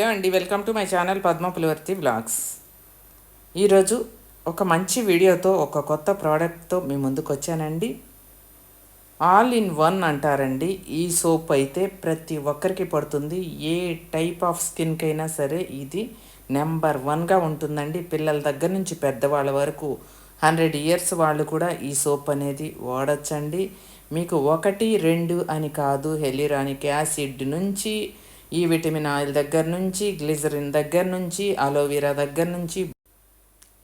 Hello అండి welcome to my channel Padma Pulivarthi vlogs ఈరోజు ఒక మంచి వీడియోతో ఒక కొత్త ప్రోడక్ట్తో మీ ముందుకు వచ్చానండి. ఆల్ ఇన్ వన్ అంటారండి ఈ సోప్ అయితే ప్రతి ఒక్కరికి పడుతుంది. ఏ టైప్ ఆఫ్ స్కిన్కైనా సరే ఇది నెంబర్ వన్గా ఉంటుందండి. పిల్లల దగ్గర నుంచి పెద్దవాళ్ళ వరకు హండ్రెడ్ ఇయర్స్ వాళ్ళు కూడా ఈ సోప్ అనేది వాడచ్చండి. మీకు ఒకటి రెండు అని కాదు హెలిరానిక్ యాసిడ్ నుంచి ఈ విటమిన్ ఆయిల్ దగ్గర నుంచి గ్లిజరిన్ దగ్గర నుంచి అలోవెరా దగ్గర నుంచి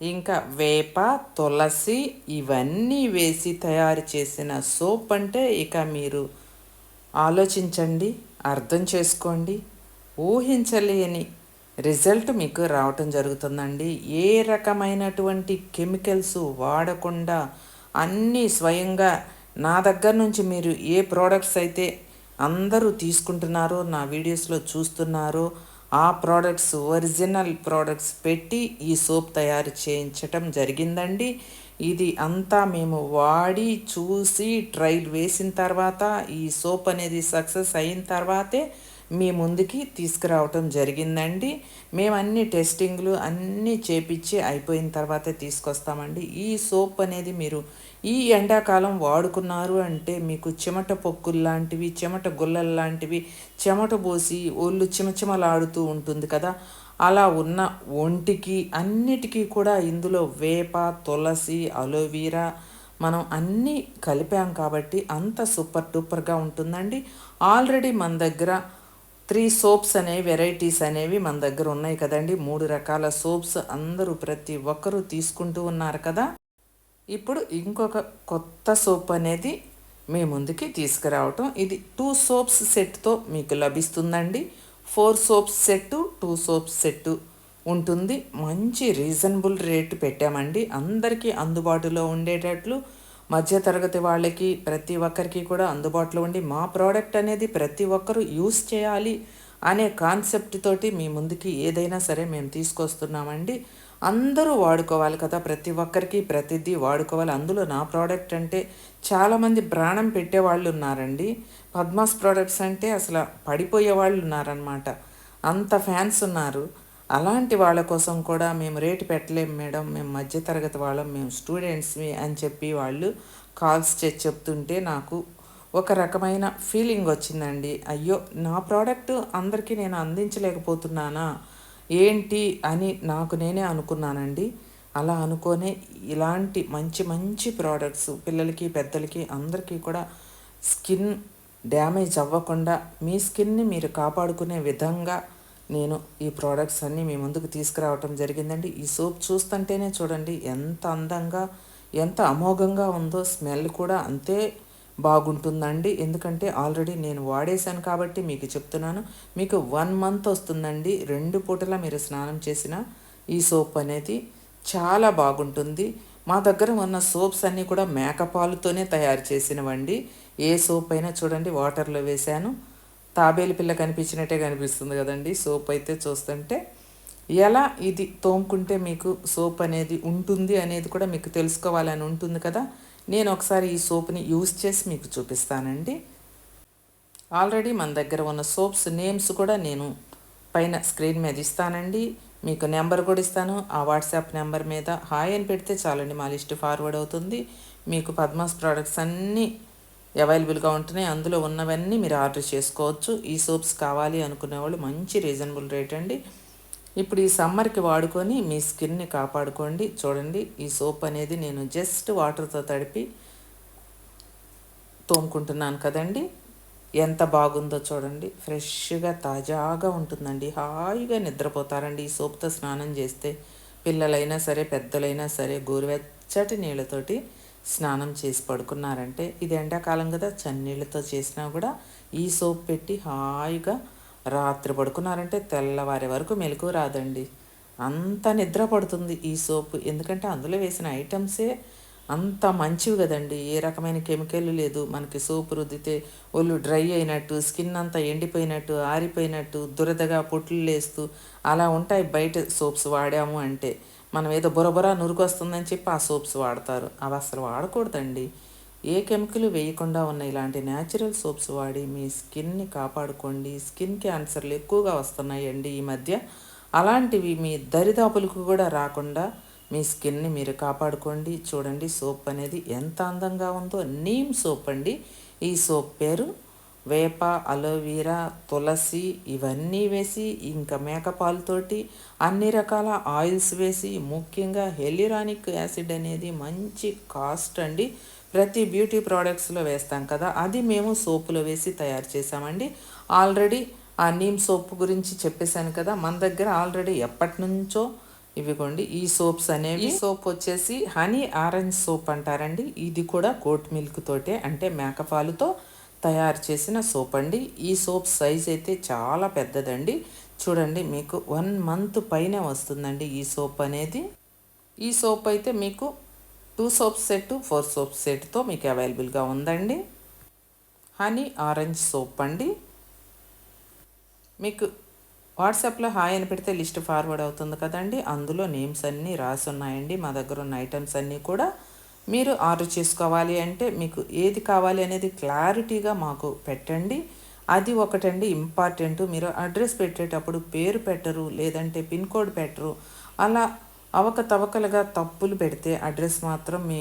ఇంకా వేప తులసి ఇవన్నీ వేసి తయారు చేసిన సోప్ అంటే ఇక మీరు ఆలోచించండి అర్థం చేసుకోండి ఊహించలేని రిజల్ట్ మీకు రావటం జరుగుతుందండి. ఏ రకమైనటువంటి కెమికల్స్ వాడకుండా అన్నీ స్వయంగా నా దగ్గర నుంచి మీరు ఏ ప్రోడక్ట్స్ అయితే అందరూ తీసుకుంటున్నారో నా వీడియోస్లో చూస్తున్నారో. ఆ ప్రోడక్ట్స్ ఒరిజినల్ ప్రోడక్ట్స్ పెట్టి ఈ సోప్ తయారు చేయించటం జరిగిందండి. ఇది అంతా మేము వాడి చూసి ట్రైల్ వేసిన తర్వాత ఈ సోప్ అనేది సక్సెస్ అయిన తర్వాతే మీ ముందుకి తీసుకురావటం జరిగిందండి. మేము అన్ని టెస్టింగ్లు అన్నీ చేపించి అయిపోయిన తర్వాత తీసుకొస్తామండి. ఈ సోప్ అనేది మీరు ఈ ఎండాకాలం వాడుకున్నారు అంటే మీకు చెమట పొక్కులు లాంటివి చెమట గుల్లలు లాంటివి చెమట పోసి ఒళ్ళు చిమచిమలాడుతూ ఉంటుంది కదా. అలా ఉన్న ఒంటికి అన్నిటికీ కూడా ఇందులో వేప తులసి అలోవీరా మనం అన్నీ కలిపాం కాబట్టి అంత సూపర్ డూపర్గా ఉంటుందండి. ఆల్రెడీ మన దగ్గర త్రీ సోప్స్ అనేవి వెరైటీస్ అనేవి మన దగ్గర ఉన్నాయి కదండి. మూడు రకాల సోప్స్ అందరూ ప్రతి ఒక్కరూ తీసుకుంటూ ఉన్నారు కదా. ఇప్పుడు ఇంకొక కొత్త సోప్ అనేది మీ ముందుకి తీసుకురావటం. ఇది టూ సోప్స్ సెట్తో మీకు లభిస్తుందండి. Four soaps set two soaps set ఉంటుంది. మంచి రీజనబుల్ రేటు పెట్టామండి. అందరికీ అందుబాటులో ఉండేటట్లు మధ్యతరగతి వాళ్ళకి ప్రతి ఒక్కరికి కూడా అందుబాటులో ఉండి మా ప్రోడక్ట్ అనేది ప్రతి ఒక్కరూ యూస్ చేయాలి అనే కాన్సెప్ట్ తోటి మీ ముందుకి ఏదైనా సరే మేము తీసుకొస్తున్నామండి. అందరూ వాడుకోవాలి కదా ప్రతి ఒక్కరికి ప్రతిదీ వాడుకోవాలి. అందులో నా ప్రోడక్ట్ అంటే చాలామంది ప్రాణం పెట్టేవాళ్ళు ఉన్నారండి. పద్మాస్ ప్రోడక్ట్స్ అంటే అసలు పడిపోయే వాళ్ళు ఉన్నారనమాట అంత ఫ్యాన్స్ ఉన్నారు. అలాంటి వాళ్ళ కోసం కూడా మేము రేటు పెట్టలేము మేడం. మేము మధ్యతరగతి వాళ్ళం. మేము స్టూడెంట్స్మి అని చెప్పి వాళ్ళు కాల్స్ చేసి చెప్తుంటే నాకు ఒక రకమైన ఫీలింగ్ వచ్చిందండి. అయ్యో నా ప్రోడక్ట్ అందరికీ నేను అందించలేకపోతున్నానా? ఏంటి అని నాకు నేనే అనుకున్నానండి. అలా అనుకోనే ఇలాంటి మంచి మంచి ప్రోడక్ట్స్ పిల్లలకి పెద్దలకి అందరికీ కూడా స్కిన్ డ్యామేజ్ అవ్వకుండా మీ స్కిన్ని మీరు కాపాడుకునే విధంగా నేను ఈ ప్రోడక్ట్స్ అన్నీ మీ ముందుకు తీసుకురావటం జరిగిందండి. ఈ సోప్ చూస్తుంటేనే చూడండి ఎంత అందంగా ఎంత అమోఘంగా ఉందో స్మెల్ కూడా అంతే బాగుంటుందండి. ఎందుకంటే ఆల్రెడీ నేను వాడేశాను కాబట్టి మీకు చెప్తున్నాను. మీకు వన్ మంత్ వస్తుందండి. రెండు పూటలా మీరు స్నానం చేసిన ఈ సోప్ అనేది చాలా బాగుంటుంది. మా దగ్గర ఉన్న సోప్స్ అన్నీ కూడా మేకపాలుతోనే తయారు చేసినవండి. ఏ సోప్ అయినా చూడండి వాటర్లో వేశాను. తాబేలు పిల్ల కనిపించినట్టే కనిపిస్తుంది కదండి. సోప్ అయితే చూస్తుంటే ఎలా ఇది తోముకుంటే మీకు సోప్ అనేది ఉంటుంది అనేది కూడా మీకు తెలుసుకోవాలని ఉంటుంది కదా. నేను ఒకసారి ఈ సోప్ని యూస్ చేసి మీకు చూపిస్తానండి. ఆల్రెడీ మన దగ్గర ఉన్న సోప్స్ నేమ్స్ కూడా నేను పైన స్క్రీన్ మీద ఇస్తానండి. మీకు నెంబర్ కూడా ఇస్తాను. ఆ వాట్సాప్ నెంబర్ మీద హాయ్ అని పెడితే చాలండి మా లిస్ట్ ఫార్వర్డ్ అవుతుంది. మీకు పద్మాస్ ప్రోడక్ట్స్ అన్నీ అవైలబుల్గా ఉంటున్నాయి. అందులో ఉన్నవన్నీ మీరు ఆర్డర్ చేసుకోవచ్చు. ఈ సోప్స్ కావాలి అనుకునే వాళ్ళు మంచి రీజనబుల్ రేట్ అండి. ఇప్పుడు ఈ సమ్మర్కి వాడుకొని మీ స్కిన్ని కాపాడుకోండి. చూడండి ఈ సోప్ అనేది నేను జస్ట్ వాటర్తో తడిపి తోముకుంటున్నాను కదండి. ఎంత బాగుందో చూడండి. ఫ్రెష్గా తాజాగా ఉంటుందండి. హాయిగా నిద్రపోతారండి ఈ సోప్తో స్నానం చేస్తే. పిల్లలైనా సరే పెద్దలైనా సరే గోరువెచ్చటి నీళ్ళతోటి స్నానం చేసి పడుకున్నారంటే ఇది ఎండాకాలం కదా చన్నీళ్ళతో చేసినా కూడా ఈ సోప్ పెట్టి హాయిగా రాత్రి పడుకున్నారంటే తెల్లవారే వరకు మెలకు రాదండి. అంత నిద్ర పడుతుంది ఈ సోప్. ఎందుకంటే అందులో వేసిన ఐటమ్సే అంత మంచివి కదండి. ఏ రకమైన కెమికల్ లేదు. మనకి సోపు రుద్దితే ఒళ్ళు డ్రై అయినట్టు స్కిన్ అంతా ఎండిపోయినట్టు ఆరిపోయినట్టు దురదగా పొట్లు లేస్తూ అలా ఉంటాయి బయట సోప్స్ వాడాము అంటే. మనం ఏదో బురబుర నురుకొస్తుందని చెప్పి ఆ సోప్స్ వాడతారు. అవి అసలు వాడకూడదండి. ఏ కెమికల్ వేయకుండా ఉన్న ఇలాంటి న్యాచురల్ సోప్స్ వాడి మీ స్కిన్ని కాపాడుకోండి. స్కిన్ క్యాన్సర్లు ఎక్కువగా వస్తున్నాయండి ఈ మధ్య. అలాంటివి మీ దరిదాపులకు కూడా రాకుండా మీ స్కిన్ని మీరు కాపాడుకోండి. చూడండి సోప్ అనేది ఎంత అందంగా ఉందో. నీమ్ సోప్ అండి. ఈ సోప్ పేరు వేప అలోవీరా తులసి ఇవన్నీ వేసి ఇంకా మేకపాలతోటి అన్ని రకాల ఆయిల్స్ వేసి ముఖ్యంగా హెలిరానిక్ యాసిడ్ అనేది మంచి కాస్ట్ అండి. ప్రతి బ్యూటీ ప్రోడక్ట్స్లో వేస్తాం కదా అది మేము సోపులో వేసి తయారు చేసామండి ఆల్రెడీ ఆ నీమ్ సోప్ గురించి చెప్పేశాను కదా మన దగ్గర ఆల్రెడీ ఎప్పటి నుంచో ఇవిగోండి ఈ సోప్స్ అనేవి. ఈ సోప్ వచ్చేసి హనీ ఆరెంజ్ సోప్ అంటారండి. ఇది కూడా కోట్ మిల్క్ తోటే అంటే మేకపాలుతో తయారు చేసిన సోప్ అండి. ఈ సోప్ సైజ్ అయితే చాలా పెద్దదండి. చూడండి మీకు వన్ మంత్ పైనే వస్తుందండి ఈ సోప్ అనేది. ఈ సోప్ అయితే మీకు two soap set four soap సెట్తో మీకు అవైలబుల్గా ఉందండి. హనీ ఆరెంజ్ సోప్ అండి. మీకు వాట్సాప్లో హాయ్ అని పెడితే లిస్ట్ ఫార్వర్డ్ అవుతుంది కదండి. అందులో నేమ్స్ అన్నీ రాసి ఉన్నాయండి మా దగ్గర ఉన్న ఐటమ్స్ అన్నీ కూడా మీరు ఆర్డర్ చేసుకోవాలి అంటే మీకు ఏది కావాలి అనేది క్లారిటీగా మాకు పెట్టండి. అది ఒకటండి ఇంపార్టెంట్. మీరు అడ్రస్ పెట్టేటప్పుడు పేరు పెట్టరు లేదంటే పిన్ కోడ్ పెట్టరు. అలా అవకతవకలుగా తప్పులు పెడితే అడ్రస్ మాత్రం మీ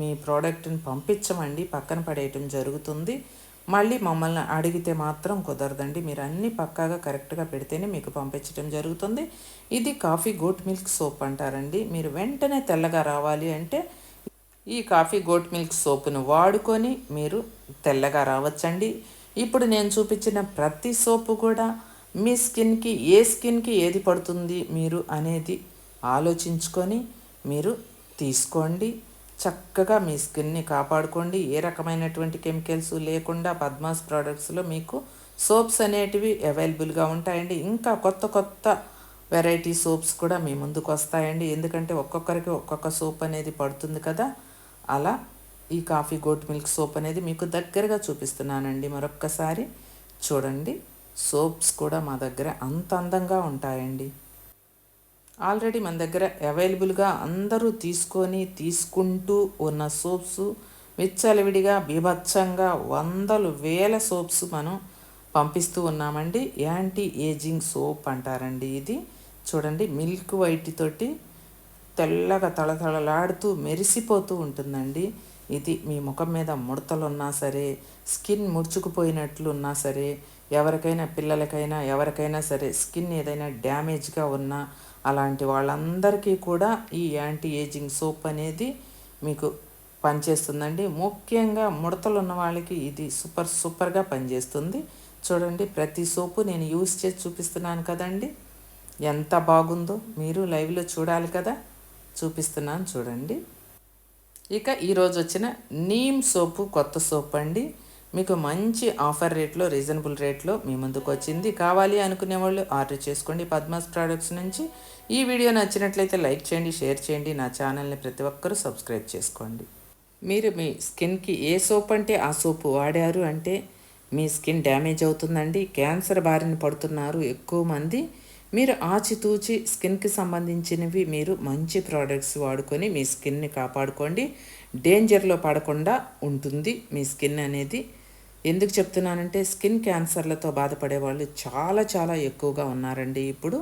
మీ ప్రోడక్ట్ని పంపించమండి. పక్కన పడేయటం జరుగుతుంది. మళ్ళీ మమ్మల్ని అడిగితే మాత్రం కుదరదండి. మీరు అన్నీ పక్కాగా కరెక్ట్గా పెడితేనే మీకు పంపించడం జరుగుతుంది. ఇది కాఫీ గోట్ మిల్క్ సోప్ అంటారండి. మీరు వెంటనే తెల్లగా రావాలి అంటే ఈ కాఫీ గోట్ మిల్క్ సోపును వాడుకొని మీరు తెల్లగా రావచ్చండి. ఇప్పుడు నేను చూపించిన ప్రతి సోపు కూడా మీ స్కిన్కి ఏ స్కిన్కి ఏది పడుతుంది మీరు అనేది ఆలోచించుకొని మీరు తీసుకోండి. చక్కగా మీ స్కిన్ని కాపాడుకోండి. ఏ రకమైనటువంటి కెమికల్స్ లేకుండా పద్మాస్ ప్రోడక్ట్స్లో మీకు సోప్స్ అనేటివి అవైలబుల్గా ఉంటాయండి. ఇంకా కొత్త కొత్త వెరైటీ సోప్స్ కూడా మీ ముందుకు వస్తాయండి. ఎందుకంటే ఒక్కొక్కరికి ఒక్కొక్క సోప్ అనేది పడుతుంది కదా. అలా ఈ కాఫీ గోట్ మిల్క్ సోప్ అనేది మీకు దగ్గరగా చూపిస్తున్నానండి. మరొక్కసారి చూడండి. సోప్స్ కూడా మా దగ్గర అంత అందంగా ఉంటాయండి. ఆల్రెడీ మన దగ్గర అవైలబుల్గా అందరూ తీసుకొని తీసుకుంటూ ఉన్న సోప్స్ విచ్చలవిడిగా బీభత్సంగా వందలు వేల సోప్స్ మనం పంపిస్తూ ఉన్నామండి. యాంటీ ఏజింగ్ సోప్ అంటారండి ఇది. చూడండి మిల్క్ వైట్ తోటి తెల్లగా తళతళలాడుతూ మెరిసిపోతూ ఉంటుందండి. ఇది మీ ముఖం మీద ముడతలున్నా సరే స్కిన్ ముడుచుకుపోయినట్లు ఉన్నా సరే ఎవరికైనా పిల్లలకైనా ఎవరికైనా సరే స్కిన్ ఏదైనా డ్యామేజ్గా ఉన్నా అలాంటి వాళ్ళందరికీ కూడా ఈ యాంటీ ఏజింగ్ సోప్ అనేది మీకు పనిచేస్తుందండి. ముఖ్యంగా ముడతలు ఉన్న వాళ్ళకి ఇది సూపర్ సూపర్గా పనిచేస్తుంది. చూడండి ప్రతి సోపు నేను యూస్ చేసి చూపిస్తున్నాను కదండి. ఎంత బాగుందో మీరు లైవ్లో చూడాలి కదా. చూపిస్తున్నాను చూడండి. ఇక ఈరోజు వచ్చిన నీమ్ సోపు కొత్త సోప్ అండి. మీకు మంచి ఆఫర్ రేట్లో రీజనబుల్ రేట్లో మీ ముందుకు వచ్చింది. కావాలి అనుకునే వాళ్ళు ఆర్డర్ చేసుకోండి పద్మాస్ ప్రోడక్ట్స్ నుంచి. ఈ వీడియో నచ్చినట్లయితే లైక్ చేయండి షేర్ చేయండి. నా ఛానల్ని ప్రతి ఒక్కరూ సబ్స్క్రైబ్ చేసుకోండి. మీరు మీ స్కిన్కి ఏ సోప్ అంటే ఆ సోపు వాడారు అంటే మీ స్కిన్ డ్యామేజ్ అవుతుందండి. క్యాన్సర్ బారిన పడుతున్నారు ఎక్కువ మంది. మీరు ఆచితూచి స్కిన్కి సంబంధించినవి మీరు మంచి ప్రోడక్ట్స్ వాడుకొని మీ స్కిన్ని కాపాడుకోండి. డేంజర్లో పడకుండా ఉంటుంది మీ స్కిన్ అనేది. ఎందుకు చెప్తున్నానంటే స్కిన్ క్యాన్సర్లతో బాధపడే వాళ్ళు చాలా చాలా ఎక్కువగా ఉన్నారండి ఇప్పుడు.